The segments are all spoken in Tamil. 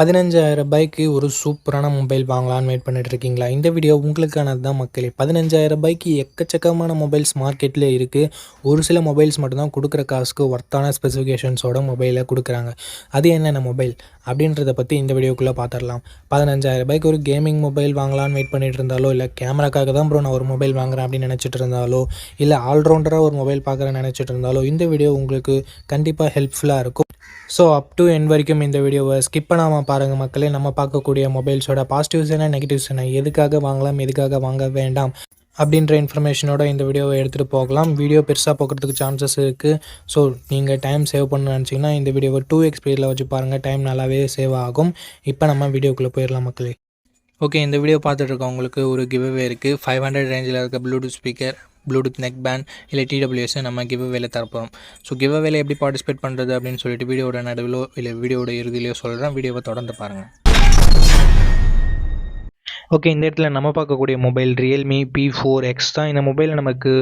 பதினஞ்சாயிரம் ரூபாய்க்கு ஒரு சூப்பரான மொபைல் வாங்கலான்னு வெயிட் பண்ணிட்டு இருக்கீங்களா இந்த வீடியோ உங்களுக்கானது தான் மக்களே. பதினஞ்சாயிரம் ரூபாய்க்கு எக்கச்சக்கமான மொபைல்ஸ் மார்க்கெட்டில் இருக்குது ஒரு சில மொபைல்ஸ் மட்டும்தான் கொடுக்குற காசுக்கு ஒர்த்தான ஸ்பெசிஃபிகேஷன்ஸோட மொபைலை கொடுக்குறாங்க. அது என்னென்ன மொபைல் அப்படின்றத பற்றி இந்த வீடியோக்குள்ளே பார்த்துடலாம் பதினஞ்சாயிரம் ரூபாய்க்கு ஒரு கேமிங் மொபைல் வாங்கலான்னு வெயிட் பண்ணிட்டு இருந்தாலோ இல்லை கேமராக்காக தான் ப்ரோ நான் ஒரு மொபைல் வாங்குறேன் அப்படின்னு நினச்சிட்டு இருந்தாலோ இல்லை ஆல்ரவுண்டராக ஒரு மொபைல் பார்க்குறேன்னு நினச்சிட்டு இருந்தாலோ இந்த வீடியோ உங்களுக்கு கண்டிப்பாக ஹெல்ப்ஃபுல்லாக இருக்கும். ஸோ அப் டு என் வரைக்கும் இந்த வீடியோவை ஸ்கிப் பண்ணாமல் பாருங்கள் மக்களே நம்ம பார்க்கக்கூடிய மொபைல்ஸோட பாசிட்டிவ்ஸ் என்ன நெகட்டிவ்ஸ் என்ன? எதுக்காக வாங்கலாம் எதுக்காக வாங்க வேண்டாம்? அப்படின்ற இன்ஃபர்மேஷனோட இந்த வீடியோவை எடுத்துகிட்டு போகலாம். வீடியோ பெருசாக போகிறதுக்கு சான்சஸ் இருக்குது ஸோ நீங்கள் டைம் சேவ் பண்ண நினச்சிங்கன்னா இந்த வீடியோவை டூ எக்ஸ்பீரியில் வச்சு பாருங்கள் டைம் நல்லாவே சேவ் ஆகும். இப்போ நம்ம வீடியோக்குள்ளே போயிடலாம் மக்களே. ஓகே இந்த வீடியோ பார்த்துட்டு இருக்கவங்களுக்கு ஒரு கிவ்அவே இருக்குது ஃபைவ் ஹண்ட்ரட் ரேஞ்சில் இருக்க Bluetooth speaker Bluetooth neck band இல்லை டிடபிள்யூஎஸ் நம்ம கிவ் கிவ்அவேல தரப்போம். ஸோ கிவ் கிவ்அவேல எப்படி பார்ட்டிசிபேட் பண்ணுறது அப்படின்னு சொல்லிட்டு வீடியோட நடுவிலோ இல்லை வீடியோட இறுதியிலையோ சொல்கிறேன் வீடியோவை தொடர்ந்து பாருங்கள் ஓகே இந்த இடத்துல நம்ம பார்க்கக்கூடிய mobile Realme P four X தான். இந்த மொபைலில் நமக்கு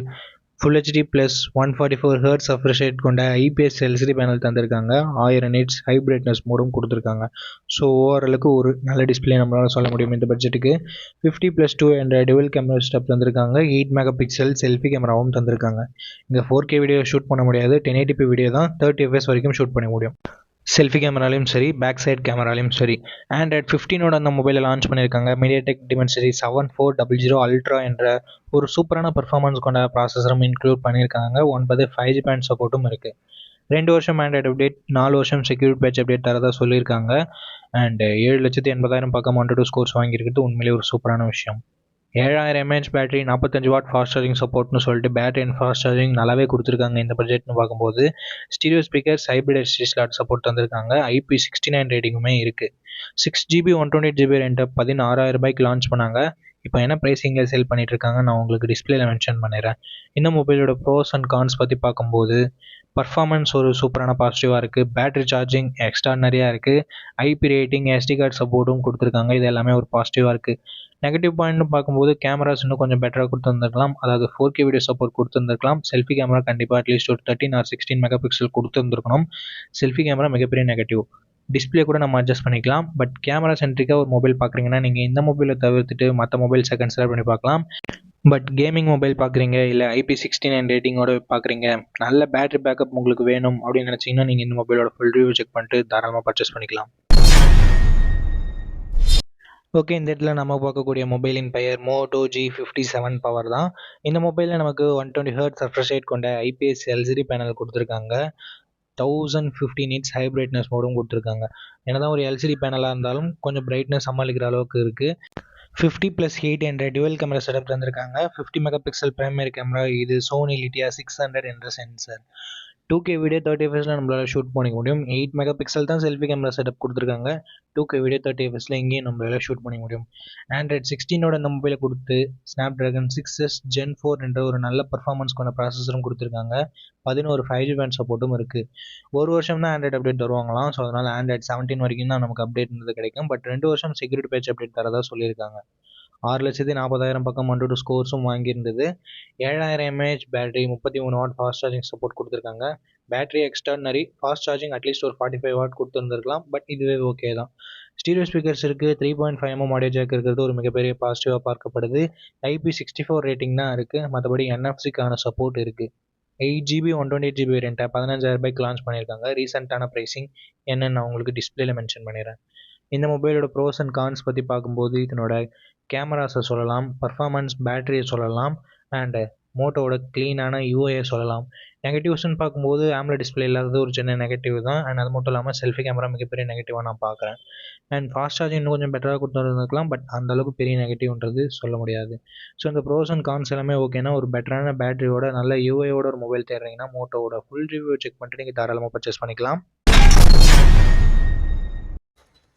full HD plus one forty four hertz refresh rate கொண்ட ஐபிஎஸ் எல்சிடி பேனல் தந்திருக்காங்க. ஆயிரம் நிட்ஸ் ஹை பிரைட்னஸ் மோடும் கொடுத்துருக்காங்க. ஸோ ஓவராலுக்கு ஒரு நல்ல டிஸ்பிளே நம்மளால் சொல்ல முடியும் இந்த பட்ஜெட்டுக்கு fifty plus two and dual camera setup தந்திருக்காங்க. எயிட் மெகா பிக்சல் செல்ஃபி கேமராவும் தந்திருக்காங்க. இங்கே ஃபோர் கே வீடியோ ஷூட் பண்ண முடியாது. டென் எயிட்டிபி வீடியோ தான் தேர்ட்டி எஃப்எஸ் வரைக்கும் ஷூட் பண்ண முடியும். செல்ஃபி கேமராலையும் சரி பேக் சைட் கேமராலையும் சரி. ஆண்ட்ராய்ட் ஃபிஃப்டீனோட அந்த மொபைலை லான்ச் பண்ணியிருக்காங்க. MediaTek Dimensity seven four double zero ultra என்ற ஒரு சூப்பரான பர்ஃபார்மன்ஸ் கொண்ட ப்ராசஸரும் இன்க்ளூட் பண்ணியிருக்காங்க. ஒன்பது ஃபைவ் ஜி பேண்ட் சப்போர்ட்டும் இருக்குது ரெண்டு வருஷம் ஆண்ட்ராய்டு அப்டேட் நாலு வருஷம் செக்யூரிட் பேட்ச் அப்டேட் தரதாக சொல்லியிருக்காங்க. அண்ட் ஏழு லட்சத்து எண்பதாயிரம் பக்கம் ஒன் டூ ஸ்கோர்ஸ் வாங்கியிருக்கிறது உண்மையிலே ஒரு சூப்பரான விஷயம். ஏழாயிரம் எம்ஏஹெச் பேட்டரி நாற்பத்தஞ்சு வாட் ஃபாஸ்ட் சார்ஜிங் சப்போர்ட்னு சொல்லிட்டு பேட்டரி அண்ட் ஃபாஸ்ட் சார்ஜிங் நல்லாவே கொடுத்துருக்காங்க இந்த பட்ஜெட்னு பார்க்கும்போது. Stereo speaker hybrid SD slot support தந்திருக்காங்க. ஐபி சிக்ஸ்டி நைன் ரேட்டிங்குமே இருக்குது six GB one twenty GB ரெண்டை பதினாறாயிரம் ரூபாய்க்கு லான்ச் பண்ணாங்க. இப்போ என்ன ப்ரைஸிங்கில் சேல் பண்ணிட்டு இருக்காங்க நான் உங்களுக்கு டிஸ்பிளேல மென்ஷன் பண்ணிடுறேன். இந்த மொபைலோட ப்ரோஸ் அண்ட் கான்ஸ் பற்றி பார்க்கும்போது பர்ஃபார்மன்ஸ் ஒரு சூப்பரான பாசிட்டிவாக இருக்குது பேட்ரி சார்ஜிங் எக்ஸ்ட்ரானரியாக இருக்குது ஐபி ரேட்டிங் எஸ்டி கார்டு சப்போர்ட்டும் கொடுத்துருக்காங்க. இது எல்லாமே ஒரு பாசிட்டிவாக இருக்குது நெகட்டிவ் பாயிண்ட்னு பார்க்கும்போது கேமராஸ் இன்னும் கொஞ்சம் பெட்டராக கொடுத்துருந்துருக்கலாம். அதாவது ஃபோர் கே வீடியோ சப்போர்ட் கொடுத்துருந்துருக்கலாம். செல்ஃபி கேமரா கண்டிப்பாக அட்லீஸ்ட் ஒரு thirteen or sixteen mega pixel கொடுத்துருந்துருக்கணும். செல்ஃபி கேமரா மிகப்பெரிய நெகட்டிவ் டிஸ்பிளே கூட நம்ம அட்ஜஸ்ட் பண்ணிக்கலாம். பட் கேமரா சென்ட்ரிக்காக ஒரு மொபைல் பார்க்குறீங்கன்னா நீங்கள் இந்த மொபைலை தவிர்த்துட்டு மற்ற மொபைல்ஸை கன்சிடர் பண்ணி பார்க்கலாம். பட் கேமிங் மொபைல் பார்க்குறீங்க இல்லை ஐபி சிக்ஸ்டி நைன் ரேட்டிங்கோட பார்க்குறீங்க நல்ல பேட்டரி பேக்கப் உங்களுக்கு வேணும் அப்படின்னு நினச்சிங்கன்னா நீங்கள் இந்த மொபைலோட ஃபுல் ரிவ்யூ செக் பண்ணிட்டு தாராளமாக பர்ச்சேஸ் பண்ணிக்கலாம். ஓகே இந்த இடத்துல நம்ம பார்க்கக்கூடிய மொபைலின் பெயர் Moto G fifty seven power தான். இந்த மொபைலில் நமக்கு one twenty hertz refresh rate கொண்ட ஐபிஎஸ் எல்சிடி பேனல் கொடுத்துருக்காங்க. Thousand fifty inch high brightness மோடும் கொடுத்துருக்காங்க. என்னதான் ஒரு எல்சிடி பேனலாக இருந்தாலும் கொஞ்சம் பிரைட்னஸ் சமாளிக்கிற அளவுக்கு இருக்குது ஃபிஃப்டி ப்ளஸ் எயிட் என்ற டுவெல் கேமரா செட்டப் தந்திருக்காங்க. Fifty mega pixel primary camera இது சோனி லிட்டியா சிக்ஸ் ஹண்ட்ரட் என்ற sensor two K video thirty எஃப்எஸில் நம்மளால் ஷூட் பண்ணிக்க முடியும். எயிட் மெகா பிக்சல் தான் செல்ஃபி கேமரா செட்டப் கொடுத்துருக்காங்க. டூ கே வீடியோ தேர்ட்டி எஃப்எஸில் இங்கேயும் நம்மளால் ஷூட் பண்ணிக்க முடியும். ஆண்ட்ராய்ட் சிக்ஸ்டீனோட இந்த மொபைலை கொடுத்து Snapdragon six S Gen four என்ற ஒரு நல்ல பர்ஃபார்மன்ஸ் கொண்ட ப்ராசஸரும் கொடுத்துருக்காங்க. பதினோரு ஃபைவ் ஜி பேண்ட் சப்போர்ட்டும் இருக்குது ஒரு வருஷம் தான் ஆண்ட்ராய்ட் அப்டேட் தருவாங்களாம். ஸோ அதனால் ஆண்ட்ராய்ட் செவன்டீன் வரைக்கும் தான் நமக்கு அப்டேட் கிடைக்கும். பட் ரெண்டு வருஷம் செக்யூரிட்டி பேட்ச் அப்டேட் தரதாக சொல்லியிருக்காங்க. ஆறு லட்சத்தி நாற்பதாயிரம் பக்கம் ஒன் டூ ஸ்கோர்ஸும் வாங்கியிருந்தது. ஏழாயிரம் எம்ஏஹெச் பேட்டரி முப்பத்தி மூணு வாட் ஃபாஸ்ட் சார்ஜிங் சப்போர்ட் கொடுத்துருக்காங்க. பேட்டரி எக்ஸ்டர்னரி ஃபாஸ்ட் சார்ஜிங் அட்லீஸ்ட் ஒரு ஃபார்ட்டி ஃபைவ் வாட் கொடுத்துருந்துருக்கலாம். பட் இதுவே ஓகே தான். ஸ்டீரியோ ஸ்பீக்கர்ஸ் இருக்குது three point five mm audio jack இருக்கிறது ஒரு மிகப்பெரிய பாசிட்டிவாக பார்க்கப்படுது. ஐபி சிக்ஸ்டி ஃபோர் ரேட்டிங் தான் இருக்குது மற்றபடி என்எஃப்சிக்கான சப்போர்ட் இருக்குது eight GB one twenty eight GB வேரியண்ட்டை பதினஞ்சாயிரம் ரூபாய்க்கு லான்ச் பண்ணியிருக்காங்க. ரீசெண்டான ப்ரைஸிங் என்னன்னு நான் உங்களுக்கு டிஸ்பிளேல மென்ஷன் பண்ணிடுறேன். இந்த மொபைலோட ப்ரோஸ் அண்ட் கான்ஸ் பற்றி பார்க்கும்போது இதனோட கேமராஸை சொல்லலாம் பர்ஃபார்மன்ஸ் பேட்டரியை சொல்லலாம் அண்டு மோட்டோவோட க்ளீனான யூஐயை சொல்லலாம். நெகட்டிவ்ஸ்னு பார்க்கும்போது ஆம்ல டிஸ்பிளே இல்லாதது ஒரு சின்ன நெகட்டிவ் தான். அண்ட் அது மட்டும் இல்லாமல் செல்ஃபி கேமரா மிகப்பெரிய நெகட்டிவாக நான் பார்க்குறேன். அண்ட் ஃபாஸ்ட் சார்ஜிங் இன்னும் கொஞ்சம் பெட்டராக கொடுத்துருந்துருக்கலாம் பட் அந்த அளவுக்கு பெரிய நெகட்டிவ்ன்றது சொல்ல முடியாது. ஸோ இந்த ப்ரோஸ் அண்ட் கான்ஸ் எல்லாமே ஓகேனா ஒரு பெட்டரான பேட்டரியோட நல்ல யூஐயோட ஒரு மொபைல் தேடுறீங்கன்னா மோட்டோவோட ஃபுல் ரிவ்யூ செக் பண்ணிட்டு நீங்கள் தாராளமாக பர்ச்சேஸ் பண்ணிக்கலாம்.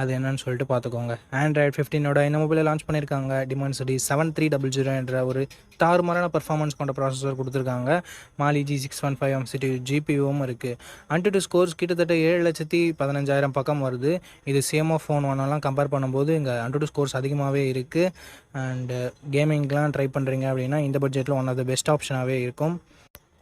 அது என்னன்னு சொல்லிட்டு பார்த்துக்கோங்க. ஆண்ட்ராய்ட் ஃபிஃப்டீனோட இந்த மொபைலில் லான்ச் பண்ணியிருக்காங்க Dimensity seven three double zero என்ற ஒரு தாறுமாறான பர்ஃபார்மன்ஸ் கொண்ட ப்ராசஸர் கொடுத்துருக்காங்க. Mali G six one five M city ஜிபியும் இருக்குது அன்டு ஸ்கோர்ஸ் கிட்டத்தட்ட ஏழு லட்சத்தி பதினஞ்சாயிரம் பக்கம் வருது. இது சேமோ ஃபோன் ஒன்னெல்லாம் கம்பேர் பண்ணும்போது இங்கே அன்டு டூ ஸ்கோர்ஸ் அதிகமாகவே இருக்குது அண்டு கேமிங்லாம் ட்ரை பண்ணுறீங்க அப்படின்னா இந்த பட்ஜெட்டில் ஒன் ஆஃப் த பெஸ்ட் ஆப்ஷனாகவே இருக்கும்.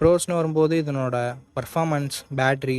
ப்ரோஸ்னு வரும்போது இதனோட பர்ஃபாமன்ஸ் பேட்ரி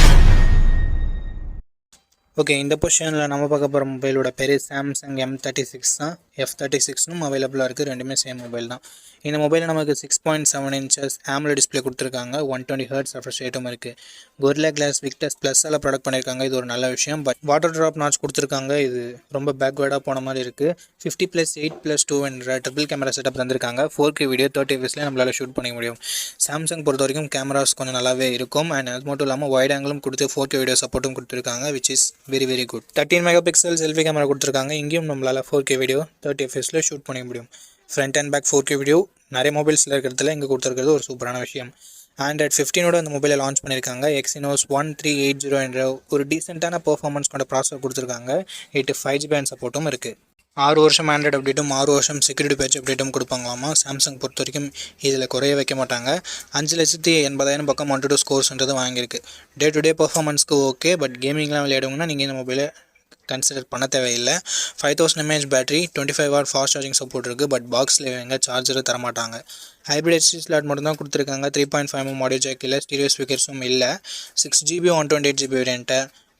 ஓகே இந்த பொசிஷனில் நம்ம பார்க்க போகிற மொபைலோட பெரிய சாம்சங் எம் தேர்ட்டி சிக்ஸ் தான். எஃப் தேர்ட்டி சிக்ஸ்னும் அவைலபிளாக இருக்குது ரெண்டுமே சேம் மொபைல் தான். இந்த மொபைலில் நமக்கு six point seven inches AMOLED display கொடுத்துருக்காங்க. ஒன் டுவெண்ட்டி ஹர்ட்ஸ் ரெஃப்ரெஷ் ரேட்டும் இருக்குது கொரில்லா கிளாஸ் விக்டஸ் ப்ளஸ்ஸால் ப்ராடக்ட் பண்ணியிருக்காங்க இது ஒரு நல்ல விஷயம். பட் வாட்டர் ட்ராப் நாட்ச் கொடுத்துருக்காங்க. இது ரொம்ப பேக்வேர்டாக போன மாதிரி இருக்குது fifty plus eight plus two என்ற ட்ரிபிள் கேமரா செட்டப் தந்திருக்காங்க. ஃபோர் கே வீடியோ தேர்ட்டி எஃப்எஸ்லேயே நம்மளால் ஷூட் பண்ணிக்க முடியும். சாம்சங் பொறுத்த வரைக்கும் கேமராஸ் கொஞ்சம் நல்லாவே இருக்கும். அண்ட் அது மட்டும் இல்லாமல் வைட் ஆங்கிளும் கொடுத்து ஃபோர் கே வீடியோ சப்போர்ட்டும் கொடுத்துருக்காங்க which is very very good thirteen megapixel selfie camera கொடுத்துருக்காங்க. இங்கேயும் நம்மளால் ஃபோர் கே வீடியோ தேர்ட்டி எஃப்எஸில் ஷூட் பண்ணிக்க முடியும். Front and back four K video நிறைய மொபைல்ஸில் இருக்கிறதுல இங்கே கொடுத்துருக்கிறது ஒரு சூப்பரான விஷயம். ஆண்ட்ராய்ட் ஃபிஃப்டீனோட அந்த மொபைலை லான்ச் பண்ணியிருக்காங்க. Exynos one three eight zero என்ற ஒரு டீசெண்டான பர்ஃபார்மன்ஸ் கொண்ட ப்ராசஸர் கொடுத்துருக்காங்க. எயிட்டு ஃபைவ் ஜி அண்ட் சப்போர்ட்டும் இருக்குது ஆறு வருஷம் ஆண்ட்ராய்டு அப்டேட்டும் ஆறு வருஷம் செக்யூரிட்டி பேட்ச் அப்டேட்டும் கொடுப்பாங்களாமா? சாம்சங் பொறுத்த வரைக்கும் இதில் குறைய வைக்க மாட்டாங்க. அஞ்சு லட்சத்தி எண்பதாயிரம் பக்கம் ஒன் டூ ஸ்கோர்ஸ்ன்றது வாங்கியிருக்கு. டே டு டே பர்ஃபார்மன்ஸ்க்கு ஓகே பட் கேமிங்லாம் விளையாடுங்கன்னா நீங்கள் இந்த மொபைலை கன்சிடர் பண்ண தேவையில்லை. Five thousand mAh battery twenty five watt fast charging support இருக்குது பட் பாக்ஸில் எங்கே சார்ஜர் தரமாட்டாங்க ஹைப்ரிட் எஸ்டி ஸ்லாட் மட்டும் தான் கொடுத்துருக்காங்க three point five M audio jack இல்லை ஸ்டீரியோ ஸ்பீக்கர்ஸும் இல்லை. Six GB one twenty eight GB variant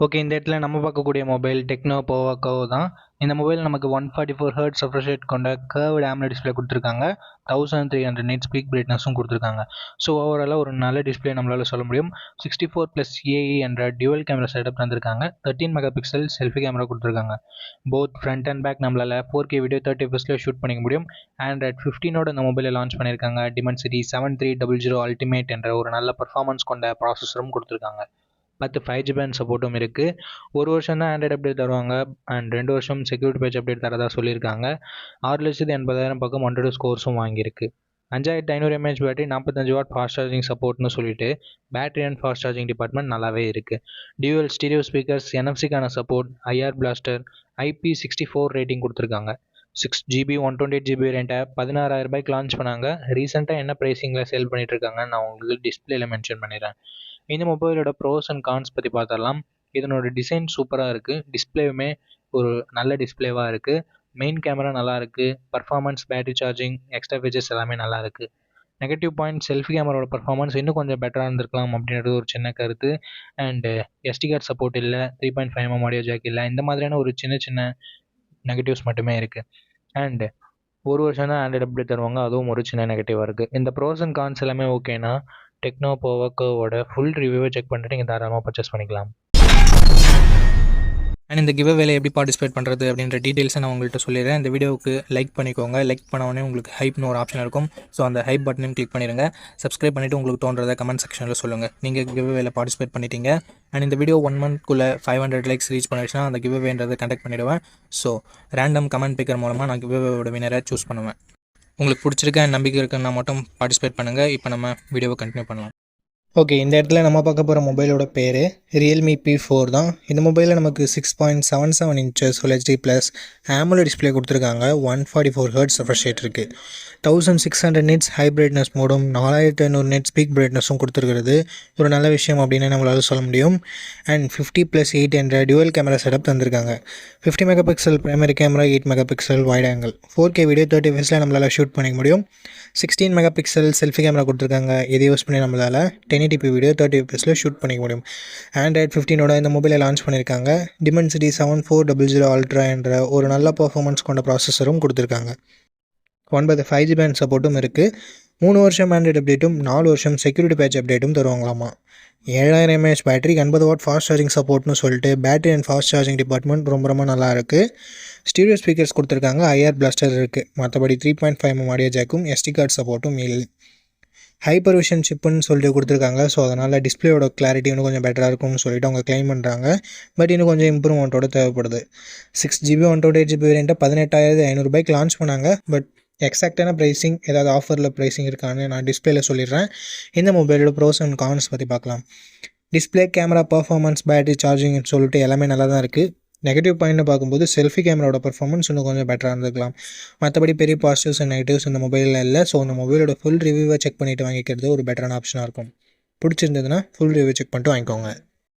okay இந்த இடத்துல நம்ம பார்க்கக்கூடிய மொபைல் டெக்னோ போவா கவோ தான். இந்த மொபைல் நமக்கு one forty four hertz refresh கொண்ட கர்வ்டு ஆம்ல டிஸ்பிளே கொடுத்துருக்காங்க. Thousand three hundred nits peak பிரைட்னஸும் கொடுத்துருக்காங்க. ஸோ ஓவராலாக ஒரு நல்ல டிஸ்பிளே நம்மளால் சொல்ல முடியும். சிக்ஸ்டி ஃபோர் ப்ளஸ் ஏஇ என்ற டியூவல் கேமரா செட்டப் தந்திருக்காங்க. Thirteen mega pixel selfie camera கொடுத்துருக்காங்க. போத் ஃப்ரண்ட் அண்ட் பேக் நம்மளால் ஃபோர் கே வீடியோ தேர்ட்டி எஃப்எஸ்ல ஷூட் பண்ணிக்க முடியும். ஆண்ட்ராய்ட் ஃபிஃப்டினோட இந்த மொபைலை லான்ச் பண்ணியிருக்காங்க Dimensity seven three double zero ultimate என்ற ஒரு நல்ல பர்ஃபார்மன்ஸ் கொண்ட ப்ராசஸரும் கொடுத்துருக்காங்க. பத்து ஃபைவ் ஜி பேண்ட் சப்போர்ட்டும் இருக்குது ஒரு வருஷம் தான் ஆண்ட்ராய்டு அப்டேட் தருவாங்க. அண்ட் ரெண்டு வருஷம் செக்யூரிட்டி பேட்ச் அப்டேட் தரதா சொல்லியிருக்காங்க. ஆறு லட்சத்து எண்பதாயிரம் பக்கம் ஒன் டூ ஸ்கோர்ஸும் வாங்கியிருக்கு. அஞ்சாயிரத்து ஐநூறு எம்ஏஹெச் பேட்டரி நாற்பத்தஞ்சு வாட் ஃபாஸ்ட் சார்ஜிங் சப்போர்ட்னு சொல்லிட்டு battery and fast charging department நல்லாவே இருக்குது dual stereo speakers என்எஃப்சிக்கான support IR blaster IP sixty four rating கொடுத்துருக்காங்க. Six GB one twenty eight GB வேரியண்ட்டை பதினாறாயிரம் ரூபாய்க்கு லான்ச் பண்ணாங்க. ரீசெண்டாக என்ன ப்ரைஸிங்கில் சேல் பண்ணிட்டு இருக்காங்கன்னு நான் உங்களுக்கு டிஸ்பிளேல மென்ஷன் பண்ணிடுறேன். இந்த மொபைலோட ப்ரோஸ் அண்ட் கான்ஸ் பற்றி பார்த்துடலாம். இதனோட டிசைன் சூப்பராக இருக்குது டிஸ்பிளேவுமே ஒரு நல்ல டிஸ்பிளேவாக இருக்குது மெயின் கேமரா நல்லா இருக்குது performance battery charging extra features எல்லாமே நல்லா இருக்குது நெகட்டிவ் பாயிண்ட் செல்ஃபி கேமராவோட பர்ஃபார்மன்ஸ் இன்னும் கொஞ்சம் பெட்டராக இருந்திருக்கலாம் அப்படின்றது ஒரு சின்ன கருத்து. அண்டு எஸ்டி கார்டு சப்போர்ட் இல்லை three point five mm audio jack இல்லை இந்த மாதிரியான ஒரு சின்ன சின்ன நெகட்டிவ்ஸ் மட்டுமே இருக்குது அண்டு ஒரு வருஷம் தான் ஆண்ட்ராய்டு அப்டேட் தருவாங்க. அதுவும் ஒரு சின்ன நெகட்டிவாக இருக்குது இந்த ப்ரோஸ் அண்ட் கான்ஸ் எல்லாமே ஓகேனா டெக்னோ போவோக்கோவோட ஃபுல் ரிவ்யூவை செக் பண்ணிட்டு நீங்கள் தாராளமாக பர்ச்சேஸ் பண்ணிக்கலாம். அண்ட் இந்த கிவ் வேலை எப்படி பார்ட்டிசிபேட் பண்ணுறது அப்படின்ற டீட்டெயில்ஸை நான் உங்கள்கிட்ட சொல்லிடுறேன். இந்த வீடியோவுக்கு லைக் பண்ணிக்கோங்க. லைக் பண்ண உடனே உங்களுக்கு ஹைப்னு ஒரு ஆப்ஷன் இருக்கும். ஸோ அந்த ஹைப் பட்டனையும் கிளிக் பண்ணிடுங்க. சப்ஸ்கிரைப் பண்ணிவிட்டு உங்களுக்கு தோன்றதை கமெண்ட் செக்ஷனில் சொல்லுங்கள் நீங்கள் கிவ் வேலை பார்ட்டிசிபேட் பண்ணிட்டீங்க. அண்ட் இந்த வீடியோ ஒன் மந்த்க்குள்ளே ஃபைவ் ஹண்ட்ரட் லைக்ஸ் ரீச் பண்ணிடுச்சுன்னா அந்த கிவ் வேன்றதை கண்டக்ட் பண்ணிவிடுவேன் ஸோ ரேண்டம் கமெண்ட் பிக்கர் மூலமாக நான் கிவ் வேவோட வினரை சூஸ் பண்ணுவேன். உங்களுக்கு பிடிச்சிருக்க நம்பிக்கை இருக்குன்னா மட்டும் பார்ட்டிசிபேட் பண்ணுங்கள் இப்போ நம்ம வீடியோவை கண்டினியூ பண்ணலாம். ஓகே இந்த இடத்துல நம்ம பார்க்க போகிற மொபைலோட பேர் ரியல்மி பி ஃபோர் தான். இந்த மொபைலில் நமக்கு six point seven seven inches full HD plus AMOLED display கொடுத்துருக்காங்க. One forty four hertz refresh rate இருக்குது thousand six hundred nits high brightness மோடும் நாலாயிரத்து ஐநூறு நிட்ஸ் பீக் பிரைட்னஸும் கொடுத்துருக்கிறது. ஒரு நல்ல விஷயம் அப்படின்னு நம்மளால் சொல்ல முடியும். அண்ட் ஃபிஃப்டி ப்ளஸ் எயிட் என்ற டியூவல் கேமரா செட்டப் தந்திருக்காங்க. Fifty mega pixel primary camera eight mega pixel wide angle four K video thirty ஃபேஸில் நம்மளால் ஷூட் பண்ணிக்க முடியும். Sixteen mega pixel selfie camera கொடுத்துருக்காங்க. இதை யூஸ் பண்ணி நம்மளால்? டென் எயிட்டி வீடியோ தேர்ட்டி எஃப்எஸில் ஷூட் பண்ணிக்க முடியும். ஆண்ட்ராய்ட் ஃபிஃப்டீனோட இந்த மொபைலை லான்ச் பண்ணியிருக்காங்க Dimensity seven four double zero ultra என்ற ஒரு நல்ல பர்ஃபார்மன்ஸ் கொண்ட ப்ராசஸரும் கொடுத்துருக்காங்க. ஒன்பது ஃபைவ் ஜி பேண்ட் சப்போர்ட்டும் இருக்குது மூணு வருஷம் ஆண்ட்ராய்டு அப்டேட்டும் நாலு வருஷம் செக்யூரிட்டி பேட்ச் அப்டேட்டும் தருவாங்களாமா? ஏழாயிரம் எம்ஏஹெச் பேட்டரி எண்பது வாட் ஃபாஸ்ட் சார்ஜிங் சப்போர்ட்னு சொல்லிட்டு battery and fast charging department ரொம்ப ரொம்ப நல்லா இருக்குது ஸ்டீரியோ ஸ்பீக்கர்ஸ் கொடுத்துருக்காங்க. ஐஆர் பிளாஸ்டர் இருக்குது மற்றபடி three point five M audio ஜாக்கும் எஸ்டி கார்டு சப்போர்ட்டும் இல்லை ஹைப்பர் விஷன் சிப்புன்னு சொல்லிட்டு கொடுத்துருக்காங்க. ஸோ அதனால் டிஸ்பிளேயோட கிளாரிட்டி இன்னும் கொஞ்சம் பெட்டராக இருக்கும்னு சொல்லிட்டு அவங்க க்ளைம் பண்ணுறாங்க பட் இன்னும் கொஞ்சம் இம்ப்ரூவ்மெண்ட்டோட தேவைப்படுது. Six GB one twenty eight GB வேரியண்ட்டை பதினெட்டாயிரத்து ஐநூறுபாய்க்கு லான்ச் பண்ணாங்க. பட் எக்ஸாக்டான ப்ரைஸிங் ஏதாவது ஆஃபரில் ப்ரைஸிங் இருக்கான்னு நான் டிஸ்பிளேல சொல்லிடுறேன். இந்த மொபைலோட ப்ரோஸ் அண்ட் கான்ஸ் பற்றி பார்க்கலாம். டிஸ்பிளே கேமரா பர்ஃபார்மன்ஸ் பேட்டரி சார்ஜிங்னு சொல்லிட்டு எல்லாமே நல்லா தான் இருக்குது நெகட்டிவ் பாயிண்ட்னு பார்க்கும்போது செல்ஃபி கேமராவோட பர்ஃபார்மன்ஸ் இன்னும் கொஞ்சம் பெட்டராக இருந்திருக்கலாம். மற்றபடி பெரிய பாசிட்டிவ்ஸ் அண்ட் நெகட்டிவ்ஸ் இந்த மொபைலில் இல்லை. ஸோ இந்த மொபைலோட ஃபுல் ரிவ்யூவை செக் பண்ணிவிட்டு வாங்கிக்கிறது ஒரு பெட்டரான ஆப்ஷனாக இருக்கும். பிடிச்சிருந்ததுன்னா ஃபுல் ரிவ்யூ செக் பண்ணிட்டு வாங்கிக்கோங்க.